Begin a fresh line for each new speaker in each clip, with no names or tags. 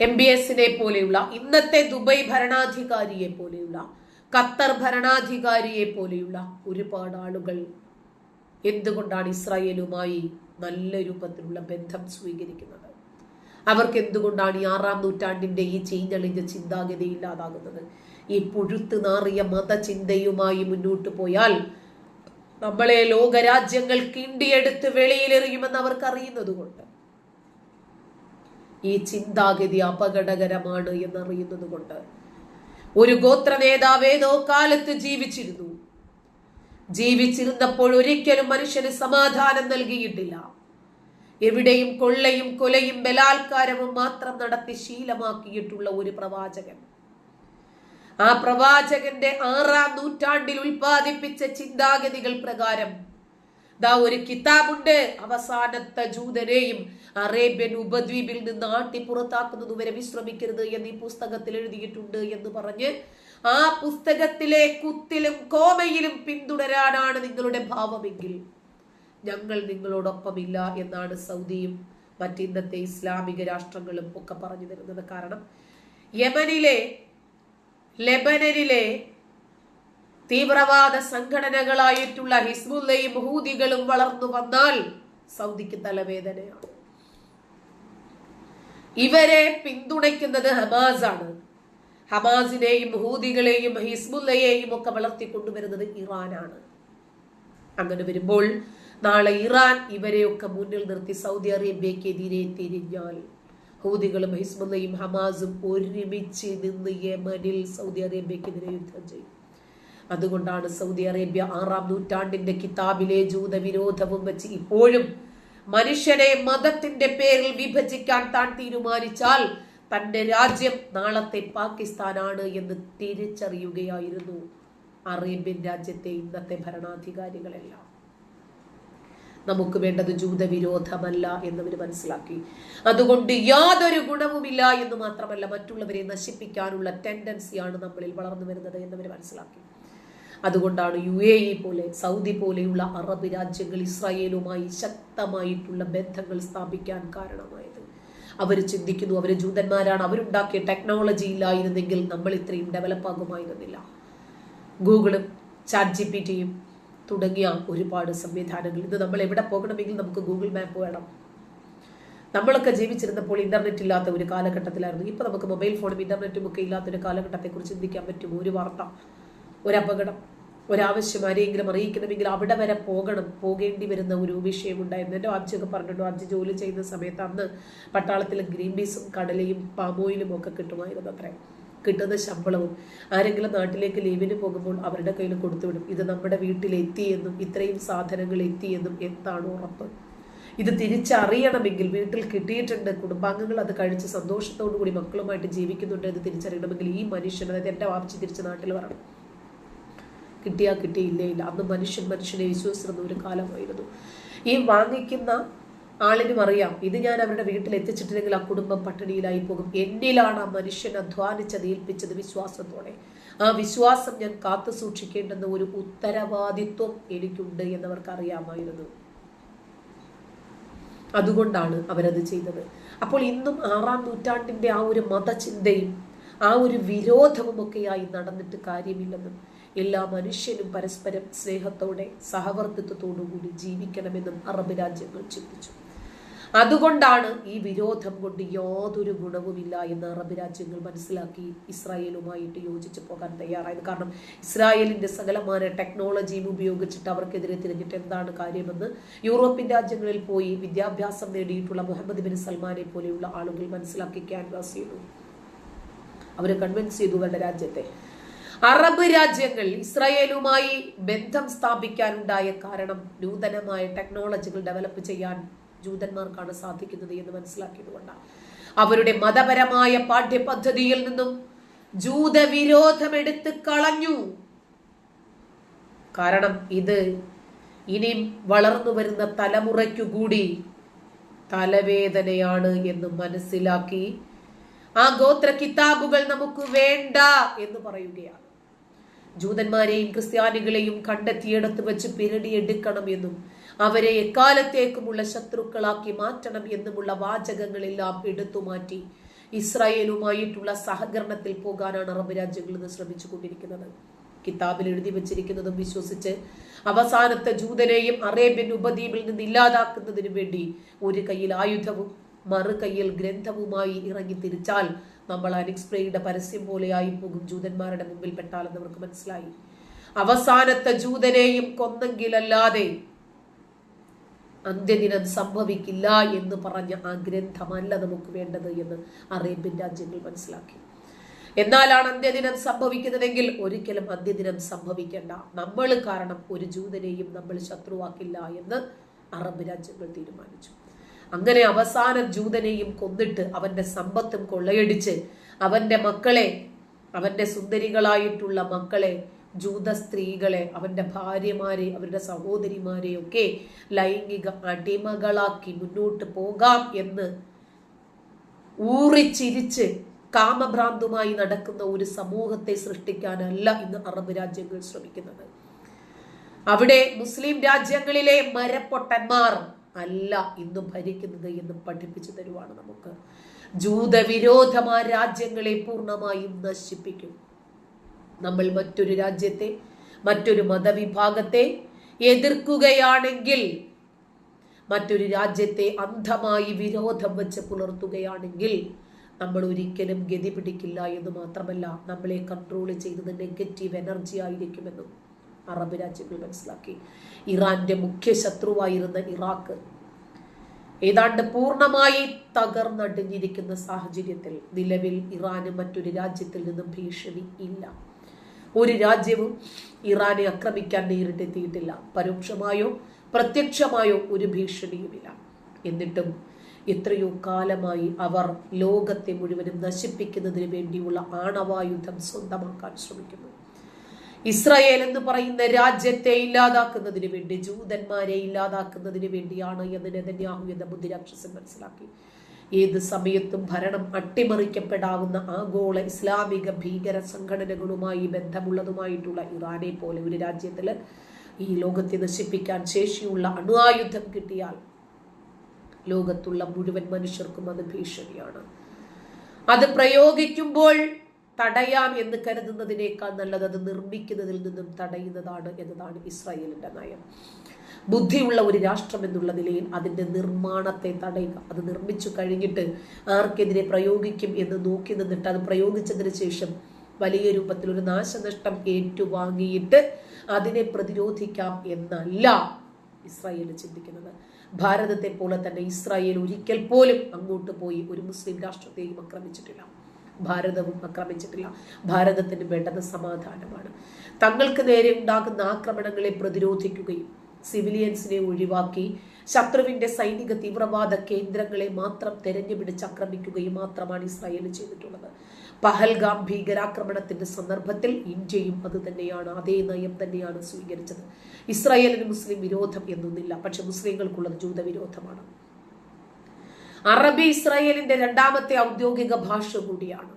M B എസിനെ പോലെയുള്ള ഇന്നത്തെ ദുബൈ ഭരണാധികാരിയെ പോലെയുള്ള ഖത്തർ ഭരണാധികാരിയെ പോലെയുള്ള ഒരുപാട് ആളുകൾ എന്തുകൊണ്ടാണ് ഇസ്രായേലുമായി നല്ല രൂപത്തിലുള്ള ബന്ധം സ്വീകരിക്കുന്നത്? അവർക്ക് എന്തുകൊണ്ടാണ് ഈ ആറാം നൂറ്റാണ്ടിന്റെ ഈ ചീഞ്ഞളിഞ്ഞ ചിന്താഗതി ഇല്ലാതാകുന്നത്? ഈ പുഴുത്ത് നാറിയ മതചിന്തയുമായി മുന്നോട്ട് പോയാൽ നമ്മളെ ലോകരാജ്യങ്ങൾ കിണ്ടിയെടുത്ത് വെളിയിലെറിയുമെന്ന് അവർക്ക് അറിയുന്നത് കൊണ്ട്. ഈ ചിന്താഗതി അപകടകരമാണ് എന്നറിയുന്നത് കൊണ്ട്. ഒരു ഗോത്ര നേതാവ് ഏതോ കാലത്ത് ജീവിച്ചിരുന്നു. ജീവിച്ചിരുന്നപ്പോൾ ഒരിക്കലും മനുഷ്യന് സമാധാനം നൽകിയിട്ടില്ല. എവിടെയും കൊള്ളയും കൊലയും ബലാത്കാരവും മാത്രം നടത്തി ശീലമാക്കിയിട്ടുള്ള ഒരു പ്രവാചകൻ. ആ പ്രവാചകന്റെ ആറാം നൂറ്റാണ്ടിൽ ഉൽപ്പാദിപ്പിച്ച ചിന്താഗതികൾ പ്രകാരം ദാ ഒരു കിതാബുണ്ട്. അവസാനത്തെ ജൂതനെയും അറേബ്യൻ ഉപദ്വീപിൽ നിന്ന് ആട്ടി പുറത്താക്കുന്നത് വരെ വിശ്രമിക്കരുത് എന്ന് ഈ പുസ്തകത്തിൽ എഴുതിയിട്ടുണ്ട് എന്ന് പറഞ്ഞ് ആ പുസ്തകത്തിലെ കുത്തിലും കോമയിലും പിന്തുടരാനാണ് നിങ്ങളുടെ ഭാവമെങ്കിൽ. ഞങ്ങൾ നിങ്ങളോടൊപ്പമില്ല എന്നാണ് സൗദിയും മറ്റിന്നത്തെ ഇസ്ലാമിക രാഷ്ട്രങ്ങളും ഒക്കെ പറഞ്ഞു തരുന്നത് കാരണം യമനിലെ ലെബനനിലെ തീവ്രവാദ സംഘടനകളായിട്ടുള്ള ഹിസ്ബുല്ലയും ഹൂദികളും വളർന്നു വന്നാൽ സൗദിക്ക് തലവേദനയാണ്. ഇവരെ പിന്തുണയ്ക്കുന്നത് ഹമാസാണ്. ഹമാസിനെയും ഹൂദികളെയും ഹിസ്ബുല്ലയെയും ഒക്കെ വളർത്തിക്കൊണ്ടുവരുന്നത് ഇറാനാണ്. അങ്ങനെ വരുമ്പോൾ നാളെ ഇറാൻ ഇവരെയൊക്കെ മുന്നിൽ നിർത്തി സൗദി അറേബ്യക്കെതിരെ തിരിഞ്ഞാൽ ഹൂദികളും ഹിസ്ബുല്ലയും ഹമാസും ഒരുമിച്ച് നിന്ന് യമനിൽ സൗദി അറേബ്യക്കെതിരെ യുദ്ധം ചെയ്യും. അതുകൊണ്ടാണ് സൗദി അറേബ്യ ആറാം നൂറ്റാണ്ടിന്റെ കിതാബിലെ ജൂതവിരോധവും വെച്ച് ഇപ്പോഴും മനുഷ്യരെ മതത്തിന്റെ പേരിൽ വിഭജിക്കാൻ താൻ തീരുമാനിച്ചാൽ തന്റെ രാജ്യം നാളത്തെ പാകിസ്ഥാനാണ് എന്ന് തിരിച്ചറിയുകയായിരുന്നു അറേബ്യൻ രാജ്യത്തെ ഇന്നത്തെ ഭരണാധികാരികളെല്ലാം. നമുക്ക് വേണ്ടത് ജൂതവിരോധമല്ല എന്നവർ മനസ്സിലാക്കി. അതുകൊണ്ട് യാതൊരു ഗുണവുമില്ല എന്ന് മാത്രമല്ല മറ്റുള്ളവരെ നശിപ്പിക്കാനുള്ള ടെൻഡൻസിയാണ് നമ്മളിൽ വളർന്നു വരുന്നത് എന്നവർ മനസ്സിലാക്കി. അതുകൊണ്ടാണ് യു എ ഇ പോലെ സൗദി പോലെയുള്ള അറബ് രാജ്യങ്ങൾ ഇസ്രായേലുമായി ശക്തമായിട്ടുള്ള ബന്ധങ്ങൾ സ്ഥാപിക്കാൻ കാരണമായത്. അവർ ചിന്തിക്കുന്നു അവർ ജൂതന്മാരാണ് അവരുണ്ടാക്കിയ ടെക്നോളജി ഇല്ലായിരുന്നെങ്കിൽ നമ്മൾ ഇത്രയും ഡെവലപ്പ് ആകുമായിരുന്നില്ല. ഗൂഗിളും ചാറ്റ് ജി പി ടിയും തുടങ്ങിയ ഒരുപാട് സംവിധാനങ്ങൾ. ഇത് നമ്മൾ എവിടെ പോകണമെങ്കിൽ നമുക്ക് ഗൂഗിൾ മാപ്പ് വേണം. നമ്മളൊക്കെ ജീവിച്ചിരുന്നപ്പോൾ ഇന്റർനെറ്റ് ഇല്ലാത്ത ഒരു കാലഘട്ടത്തിലായിരുന്നു. ഇപ്പൊ നമുക്ക് മൊബൈൽ ഫോണും ഇന്റർനെറ്റും ഒക്കെ ഇല്ലാത്ത ഒരു കാലഘട്ടത്തെക്കുറിച്ച് ചിന്തിക്കാൻ പറ്റും. ഒരു വാർത്ത ഒരു അപകടം ഒരാവശ്യം ആരെങ്കിലും അറിയിക്കണമെങ്കിൽ അവിടെ വരെ പോകണം. പോകേണ്ടി വരുന്ന ഒരു വിഷയമുണ്ടായിരുന്നു. എന്റെ അജ്ജൊക്കെ പറഞ്ഞിട്ടുണ്ട് അജ്ജ് ജോലി ചെയ്യുന്ന സമയത്ത് അന്ന് പട്ടാളത്തിൽ ഗ്രീൻ പീസും കടലയും പാമോയിലും ഒക്കെ കിട്ടുമായിരുന്നു അത്രേ. കിട്ടുന്ന ശമ്പളവും ആരെങ്കിലും നാട്ടിലേക്ക് ലീവിന് പോകുമ്പോൾ അവരുടെ കയ്യിൽ കൊടുത്തുവിടും ഇത് നമ്മുടെ വീട്ടിലെത്തിയെന്നും ഇത്രയും സാധനങ്ങൾ എത്തിയെന്നും എന്താണ് ഉറപ്പ്? ഇത് തിരിച്ചറിയണമെങ്കിൽ വീട്ടിൽ കിട്ടിയിട്ടുണ്ട്. കുടുംബാംഗങ്ങൾ അത് കഴിച്ച് സന്തോഷത്തോടു കൂടി മക്കളുമായിട്ട് ജീവിക്കുന്നുണ്ട് എന്ന് തിരിച്ചറിയണമെങ്കിൽ ഈ മനുഷ്യൻ അതായത് എന്റെ വാപ്പിച്ച് തിരിച്ച് നാട്ടിൽ വരണം. കിട്ടിയാ കിട്ടിയില്ലേ ഇല്ല അന്ന് മനുഷ്യൻ മനുഷ്യനെ വിശ്വസിച്ചിരുന്ന ഒരു കാലമായിരുന്നു. ഈ വാങ്ങിക്കുന്ന ആളിനും അറിയാം ഇത് ഞാൻ അവരുടെ വീട്ടിൽ എത്തിച്ചിട്ടില്ലെങ്കിൽ ആ കുടുംബം പട്ടിണിയിലായി പോകും. എന്നിലാണ് ആ മനുഷ്യൻ അധ്വാനിച്ചത് ഏൽപ്പിച്ചത് വിശ്വാസത്തോടെ. ആ വിശ്വാസം ഞാൻ കാത്തു സൂക്ഷിക്കേണ്ടെന്ന ഒരു ഉത്തരവാദിത്വം എനിക്കുണ്ട് എന്നവർക്ക് അറിയാമായിരുന്നു അതുകൊണ്ടാണ് അവരത് ചെയ്തത്. അപ്പോൾ ഇന്നും ആറാം നൂറ്റാണ്ടിന്റെ ആ ഒരു മതചിന്തയും ആ ഒരു വിരോധവും ഒക്കെയായി നടന്നിട്ട് കാര്യമില്ലെന്നും എല്ലാ മനുഷ്യനും പരസ്പരം സ്നേഹത്തോടെ സഹവർത്തിത്വത്തോടുകൂടി ജീവിക്കണമെന്നും അറബ് രാജ്യങ്ങൾ ചിന്തിച്ചു. അതുകൊണ്ടാണ് ഈ വിരോധം കൊണ്ട് യാതൊരു ഗുണവുമില്ല എന്ന് അറബ് രാജ്യങ്ങൾ മനസ്സിലാക്കി ഇസ്രായേലുമായിട്ട് യോജിച്ചു പോകാൻ തയ്യാറായത്. കാരണം ഇസ്രായേലിന്റെ സകലമായ ടെക്നോളജിയും ഉപയോഗിച്ചിട്ട് അവർക്കെതിരെ തിരിഞ്ഞിട്ട് എന്താണ് കാര്യമെന്ന് യൂറോപ്യൻ രാജ്യങ്ങളിൽ പോയി വിദ്യാഭ്യാസം നേടിയിട്ടുള്ള മുഹമ്മദ് ബിൻ സൽമാനെ പോലെയുള്ള ആളുകൾ മനസ്സിലാക്കി ക്യാൻവാസ് ചെയ്തു. അവരെ കൺവിൻസ് ചെയ്തു അവരുടെ രാജ്യത്തെ. അറബ് രാജ്യങ്ങൾ ഇസ്രായേലുമായി ബന്ധം സ്ഥാപിക്കാനുണ്ടായ കാരണം നൂതനമായ ടെക്നോളജികൾ ഡെവലപ്പ് ചെയ്യാൻ ജൂതന്മാർക്കാണ് സാധിക്കുന്നത് എന്ന് മനസ്സിലാക്കിയതുകൊണ്ടാണ്. അവരുടെ മതപരമായ പാഠ്യപദ്ധതിയിൽ നിന്നും ജൂതവിരോധം എടുത്ത് കളഞ്ഞു. കാരണം ഇത് ഇനിയും വളർന്നു വരുന്ന തലമുറയ്ക്കു കൂടി തലവേദനയാണ് എന്ന് മനസ്സിലാക്കി ആ ഗോത്ര കിതാബുകൾ നമുക്ക് വേണ്ട എന്ന് പറയുകയാണ്. ജൂതന്മാരെയും ക്രിസ്ത്യാനികളെയും കണ്ടെത്തിയിടത്ത് വെച്ച് പിരടിയെടുക്കണം എന്നും അവരെ എക്കാലത്തേക്കുമുള്ള ശത്രുക്കളാക്കി മാറ്റണം എന്നുമുള്ള വാചകങ്ങളെല്ലാം എടുത്തു മാറ്റി ഇസ്രായേലുമായിട്ടുള്ള സഹകരണത്തിൽ പോകാനാണ് അറബ് രാജ്യങ്ങൾ ശ്രമിച്ചു കൊണ്ടിരിക്കുന്നത് കിതാബിൽ എഴുതി വെച്ചിരിക്കുന്നതും വിശ്വസിച്ച് അവസാനത്തെ ജൂതനെയും അറേബ്യൻ ഉപദ്വീപിൽ നിന്ന് ഇല്ലാതാക്കുന്നതിനു വേണ്ടി ഒരു കയ്യിൽ ആയുധവും മറു കയ്യിൽ ഗ്രന്ഥവുമായി ഇറങ്ങി തിരിച്ചാൽ നമ്മൾ അനിക്സ്പ്രേയുടെ പരസ്യം പോലെയായി പോകും ജൂതന്മാരുടെ മുമ്പിൽ പെട്ടാലെന്ന് അവർക്ക് മനസ്സിലായി. അവസാനത്തെ ജൂതനെയും കൊന്നെങ്കിലല്ലാതെ അന്ത്യദിനം സംഭവിക്കില്ല എന്ന് പറഞ്ഞ ആ ഗ്രന്ഥമല്ല നമുക്ക് വേണ്ടത് എന്ന് അറേബ്യൻ രാജ്യങ്ങൾ മനസ്സിലാക്കി. എന്നാലാണ് അന്ത്യദിനം സംഭവിക്കുന്നതെങ്കിൽ ഒരിക്കലും അന്ത്യദിനം സംഭവിക്കേണ്ട. നമ്മൾ കാരണം ഒരു ജൂതനെയും നമ്മൾ ശത്രുവാക്കില്ല എന്ന് അറബ് രാജ്യങ്ങൾ തീരുമാനിച്ചു. അങ്ങനെ അവസാന ജൂതനെയും കൊന്നിട്ട് അവന്റെ സമ്പത്തും കൊള്ളയടിച്ച് അവന്റെ മക്കളെ അവന്റെ സുന്ദരികളായിട്ടുള്ള മക്കളെ ജൂത സ്ത്രീകളെ അവന്റെ ഭാര്യമാരെ അവരുടെ സഹോദരിമാരെ ഒക്കെ ലൈംഗിക അടിമകളാക്കി മുന്നോട്ട് പോകാം എന്ന് ഊറിച്ചിരിച്ച് കാമഭ്രാന്തുമായി നടക്കുന്ന ഒരു സമൂഹത്തെ സൃഷ്ടിക്കാനല്ല ഇന്ന് അറബ് രാജ്യങ്ങൾ ശ്രമിക്കുന്നത്. അവിടെ മുസ്ലിം രാജ്യങ്ങളിലെ മരപ്പൊട്ടന്മാർ അല്ല ഇന്ന് ഭരിക്കുന്നത് എന്ന് പഠിപ്പിച്ചു തരുവാണ് നമുക്ക്. ജൂതവിരോധമാ രാജ്യങ്ങളെ പൂർണമായും നശിപ്പിക്കും. നമ്മൾ മറ്റൊരു രാജ്യത്തെ മറ്റൊരു മതവിഭാഗത്തെ എതിർക്കുകയാണെങ്കിൽ മറ്റൊരു രാജ്യത്തെ അന്ധമായി വിരോധം വെച്ച് പുലർത്തുകയാണെങ്കിൽ നമ്മൾ ഒരിക്കലും ഗതി പിടിക്കില്ല എന്ന് മാത്രമല്ല നമ്മളെ കൺട്രോൾ ചെയ്യുന്നത് നെഗറ്റീവ് എനർജി ആയിരിക്കുമെന്നും. അറബ് രാജ്യങ്ങൾ മനസ്സിലാക്കി. ഇറാന്റെ മുഖ്യ ശത്രുവായിരുന്ന ഇറാഖ് ഏതാണ്ട് പൂർണമായി തകർന്നടിഞ്ഞിരിക്കുന്ന സാഹചര്യത്തിൽ നിലവിൽ ഇറാന് മറ്റൊരു രാജ്യത്തിൽ നിന്നും ഭീഷണി ഇല്ല. ഒരു രാജ്യവും ഇറാനെ ആക്രമിക്കാൻ നേരിട്ടെത്തിയിട്ടില്ല. പരോക്ഷമായോ പ്രത്യക്ഷമായോ ഒരു ഭീഷണിയുമില്ല. എന്നിട്ടും എത്രയോ കാലമായി അവർ ലോകത്തെ മുഴുവനും നശിപ്പിക്കുന്നതിന് വേണ്ടിയുള്ള ആണവായുധം സ്വന്തമാക്കാൻ ശ്രമിക്കുന്നു. ഇസ്രായേൽ എന്ന് പറയുന്ന രാജ്യത്തെ ഇല്ലാതാക്കുന്നതിന് വേണ്ടി ജൂതന്മാരെ ഇല്ലാതാക്കുന്നതിന് വേണ്ടിയാണ് എന്ന് നെതന്യാഹു എന്ന ബുദ്ധിരാക്ഷസൻ മനസ്സിലാക്കി. ഏത് സമയത്തും ഭരണം അട്ടിമറിക്കപ്പെടാവുന്ന ആഗോള ഇസ്ലാമിക ഭീകര സംഘടനകളുമായി ബന്ധമുള്ളതുമായിട്ടുള്ള ഇറാനെ പോലെ ഒരു രാജ്യത്തിൽ ഈ ലോകത്തെ നശിപ്പിക്കാൻ ശേഷിയുള്ള അണുവായുധം കിട്ടിയാൽ ലോകത്തുള്ള മുഴുവൻ മനുഷ്യർക്കും അത് ഭീഷണിയാണ്. അത് പ്രയോഗിക്കുമ്പോൾ തടയാം എന്ന് കരുതുന്നതിനേക്കാൾ നല്ലത് അത് നിർമ്മിക്കുന്നതിൽ നിന്നും തടയുന്നതാണ് എന്നതാണ് ഇസ്രായേലിന്റെ നയം. ബുദ്ധിയുള്ള ഒരു രാഷ്ട്രം എന്നുള്ള നിലയിൽ അതിന്റെ നിർമ്മാണത്തെ തടയുക. അത് നിർമ്മിച്ചു കഴിഞ്ഞിട്ട് ആർക്കെതിരെ പ്രയോഗിക്കും എന്ന് നോക്കി നിന്നിട്ട് അത് പ്രയോഗിച്ചതിന് ശേഷം വലിയ രൂപത്തിൽ ഒരു നാശനഷ്ടം ഏറ്റുവാങ്ങിയിട്ട് അതിനെ പ്രതിരോധിക്കാം എന്നല്ല ഇസ്രായേൽ ചിന്തിക്കുന്നത്. ഭാരതത്തെ പോലെ തന്നെ ഇസ്രായേൽ ഒരിക്കൽ പോലും അങ്ങോട്ട് പോയി ഒരു മുസ്ലിം രാഷ്ട്രത്തെയും ആക്രമിച്ചിട്ടില്ല. ഭാരതവും ആക്രമിച്ചിട്ടില്ല. ഭാരതത്തിന് വേണ്ടത് സമാധാനമാണ്. തങ്ങൾക്ക് നേരെ ഉണ്ടാകുന്ന ആക്രമണങ്ങളെ പ്രതിരോധിക്കുകയും സിവിലിയൻസിനെ ഒഴിവാക്കി ശത്രുവിന്റെ സൈനിക തീവ്രവാദ കേന്ദ്രങ്ങളെ മാത്രം തെരഞ്ഞുപിടിച്ച് ആക്രമിക്കുകയും മാത്രമാണ് ഇസ്രായേൽ ചെയ്തിട്ടുള്ളത്. പഹൽഗാം ഭീകരാക്രമണത്തിന്റെ സന്ദർഭത്തിൽ ഇന്ത്യയും അത് തന്നെയാണ് അതേ നയം തന്നെയാണ് സ്വീകരിച്ചത്. ഇസ്രായേലിന് മുസ്ലിം വിരോധം എന്നൊന്നില്ല പക്ഷെ മുസ്ലിങ്ങൾക്കുള്ളത് ജൂതവിരോധമാണ്. അറബി ഇസ്രായേലിന്റെ രണ്ടാമത്തെ ഔദ്യോഗിക ഭാഷ കൂടിയാണ്.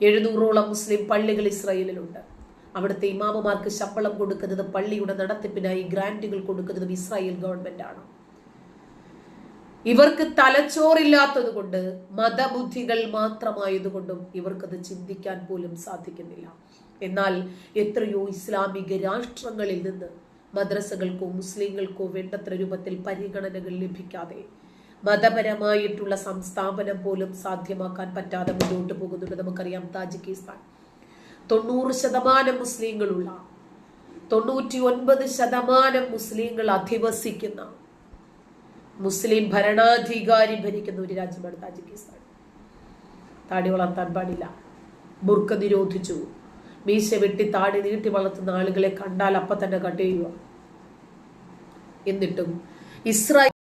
എഴുന്നൂറോളം മുസ്ലിം പള്ളികൾ ഇസ്രായേലിലുണ്ട്. അവിടുത്തെ ഇമാമമാർക്ക് ശമ്പളം കൊടുക്കുന്നത് പള്ളിയുടെ നടത്തിപ്പിനായി ഗ്രാന്റുകൾ കൊടുക്കുന്നതും ഇസ്രായേൽ ഗവൺമെന്റ് ആണ് ഇവർക്ക് തലച്ചോറില്ലാത്തത് കൊണ്ട് മതബുദ്ധികൾ മാത്രമായതുകൊണ്ടും ഇവർക്കത് ചിന്തിക്കാൻ പോലും സാധിക്കുന്നില്ല. എന്നാൽ എത്രയോ ഇസ്ലാമിക രാഷ്ട്രങ്ങളിൽ നിന്ന് മദ്രസകൾക്കോ മുസ്ലിങ്ങൾക്കോ വേണ്ടത്ര രൂപത്തിൽ പരിഗണനകൾ ലഭിക്കാതെ മതപരമായിട്ടുള്ള സംസ്ഥാപനം പോലും സാധ്യമാക്കാൻ പറ്റാതെ മുന്നോട്ട് പോകുന്നുണ്ട്. നമുക്കറിയാം താജിക്കിസ്ഥാൻ. തൊണ്ണൂറ് ശതമാനം മുസ്ലിങ്ങളുള്ള തൊണ്ണൂറ്റി ഒൻപത് ശതമാനം മുസ്ലിങ്ങൾ അധിവസിക്കുന്ന മുസ്ലിം ഭരണാധികാരി ഭരിക്കുന്ന ഒരു രാജ്യമാണ് താജിക്കിസ്ഥാൻ. താടി വളർത്താൻ പാടില്ല. ബുർക്ക നിരോധിച്ചു. മീശ വെട്ടി താടി നീട്ടി വളർത്തുന്ന ആളുകളെ കണ്ടാൽ അപ്പൊ തന്നെ കട്ട് ചെയ്യുക. എന്നിട്ടും ഇസ്രായേൽ